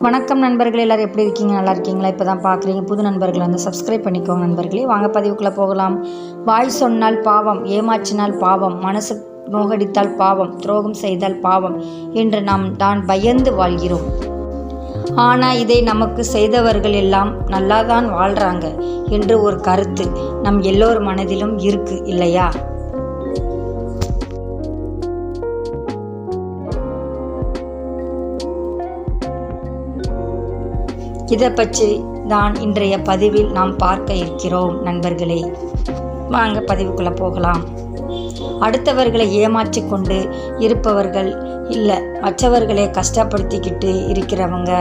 வணக்கம் நண்பர்கள் எல்லோரும் எப்படி இருக்கீங்க? நல்லா இருக்கீங்களா? இப்போ தான் பார்க்குறீங்க. புது நண்பர்கள் வந்து சப்ஸ்கிரைப் பண்ணிக்கோங்க நண்பர்களே. வாங்க பதிவுக்குள்ளே போகலாம். வாய் சொன்னால் பாவம் ஏமாற்றினால் பாவம் மனசு நோகடித்தால் பாவம் துரோகம் செய்தால் பாவம் என்று நாம் தான் பயந்து வாழ்கிறோம். ஆனால் இதை நமக்கு செய்தவர்கள் எல்லாம் நல்லா தான் வாழ்கிறாங்க என்று ஒரு கருத்து நம் எல்லோர் மனதிலும் இருக்கு இல்லையா? இதை பற்றி தான் இன்றைய பதிவில் நாம் பார்க்க இருக்கிறோம் நண்பர்களே. வாங்க பதிவுக்குள்ளே போகலாம். அடுத்தவர்களை ஏமாற்றி கொண்டு இருப்பவர்கள் இல்லை மற்றவர்களை கஷ்டப்படுத்திக்கிட்டு இருக்கிறவங்க.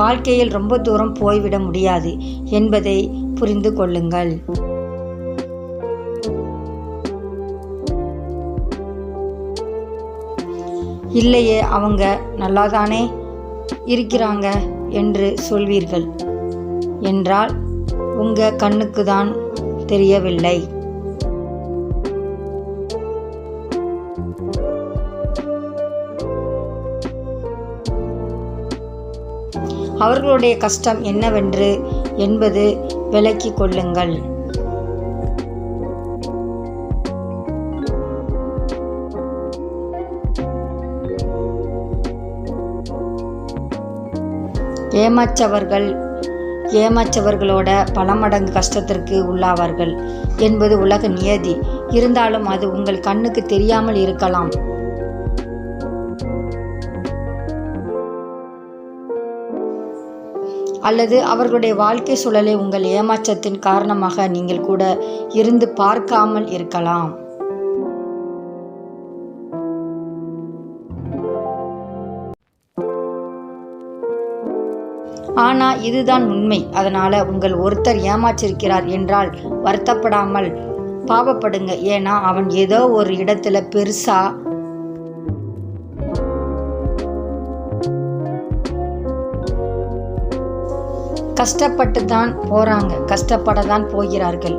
வாழ்க்கையில் ரொம்ப தூரம் போய்விட முடியாது என்பதை புரிந்து கொள்ளுங்கள். இல்லையே அவங்க நல்லாதானே இருக்கிறாங்க என்று சொல்வீர்கள். என்றால் உங்க கண்ணுக்கு தான் தெரியவில்லை. அவர்களுடைய கஷ்டம் என்னவென்று என்பது விளக்கிக் கொள்ளுங்கள். ஏமாற்றவர்கள் ஏமாற்றவர்களோட பல மடங்கு கஷ்டத்திற்கு உள்ளாவார்கள் என்பது உலக நியதி. இருந்தாலும் அது உங்கள் கண்ணுக்கு தெரியாமல் இருக்கலாம். அல்லது அவர்களுடைய வாழ்க்கை சூழலை உங்கள் ஏமாற்றத்தின் காரணமாக நீங்கள் கூட இருந்து பார்க்காமல் இருக்கலாம். ஆனால் இதுதான் உண்மை. அதனால் உங்கள் ஒருத்தர் ஏமாற்றிருக்கிறார் என்றால் வருத்தப்படாமல் பாவப்படுங்க. ஏன்னா அவன் ஏதோ ஒரு இடத்துல பெருசா கஷ்டப்பட்டு தான் போகிறாங்க கஷ்டப்பட தான் போகிறார்கள்.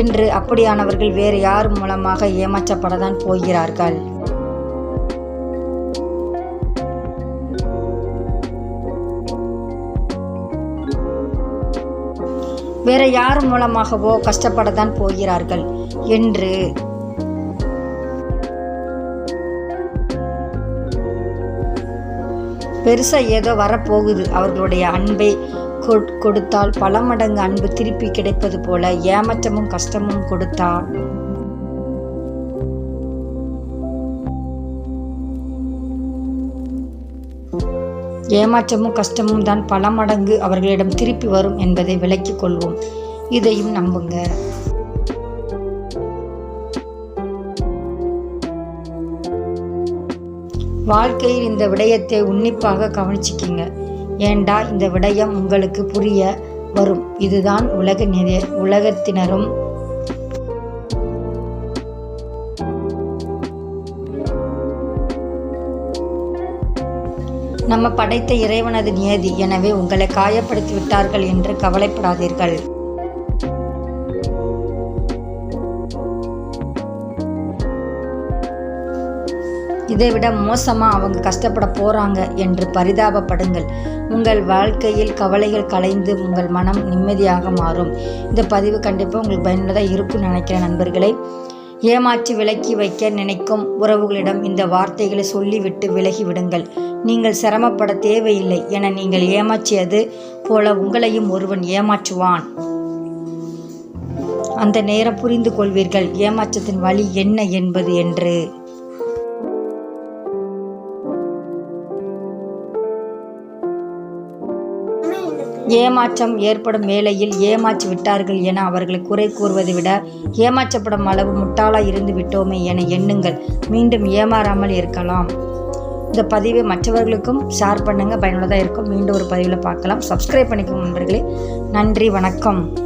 என்று அப்படியானவர்கள் வேறு யார் மூலமாக ஏமாற்றப்பட தான் போகிறார்கள்? வேற யார் மூலமாகவோ கஷ்டப்படத்தான் போகிறார்கள் என்று. பெருசாக ஏதோ வரப்போகுது. அவர்களுடைய அன்பை கொடுத்தால் பல மடங்கு அன்பு திருப்பி கிடைப்பது போல ஏமாற்றமும் கஷ்டமும் கொடுத்தால் ஏமாற்றமும் கஷ்டமும் தான் பல மடங்கு அவர்களிடம் திருப்பி வரும் என்பதை விளக்கிக் கொள்வோம். இதையும் நம்புங்க. வாழ்க்கையில் இந்த விடயத்தை உன்னிப்பாக கவனிச்சிக்கிங்க. ஏண்டா இந்த விடயம் உங்களுக்கு புரிய வரும்? இதுதான் உலக நிதி உலகத்தினரும் நம்ம படைத்த இறைவனது நியதி. எனவே உங்களை காயப்படுத்தி விட்டார்கள் என்று கவலைப்படாதீர்கள். இதைவிட மோசமாக அவங்க கஷ்டப்பட போகிறாங்க என்று பரிதாபப்படுங்கள். உங்கள் வாழ்க்கையில் கவலைகள் கலைந்து உங்கள் மனம் நிம்மதியாக மாறும். இந்த பதிவு கண்டிப்பாக உங்களுக்கு பயனுள்ளதாக இருக்கும்னு நினைக்கிறேன் நண்பர்களை. ஏமாற்றி விலக்கி வைக்க நினைக்கும் உறவுகளிடம் இந்த வார்த்தைகளை சொல்லிவிட்டு விலகிவிடுங்கள் நீங்கள் சிரமப்பட தேவையில்லை என நீங்கள் ஏமாற்றியது போல உங்களையும் ஒருவன் ஏமாற்றுவான். அந்த நேரம் புரிந்து கொள்வீர்கள். ஏமாற்றத்தின் வழி என்ன என்பது என்று. ஏமாற்றம் ஏற்படும் வேளையில் ஏமாற்றி விட்டார்கள் என அவர்களை குறை கூறுவதை விட ஏமாற்றப்படும் அளவு முட்டாளாக இருந்து விட்டோமே என எண்ணுங்கள். மீண்டும் ஏமாறாமல் இருக்கலாம். இந்த பதிவை மற்றவர்களுக்கும் ஷேர் பண்ணுங்கள் பயனுள்ளதாக இருக்கும். மீண்டும் ஒரு பதிவில் பார்க்கலாம். சப்ஸ்கிரைப் பண்ணிக்கோங்க நண்பர்களே. நன்றி வணக்கம்.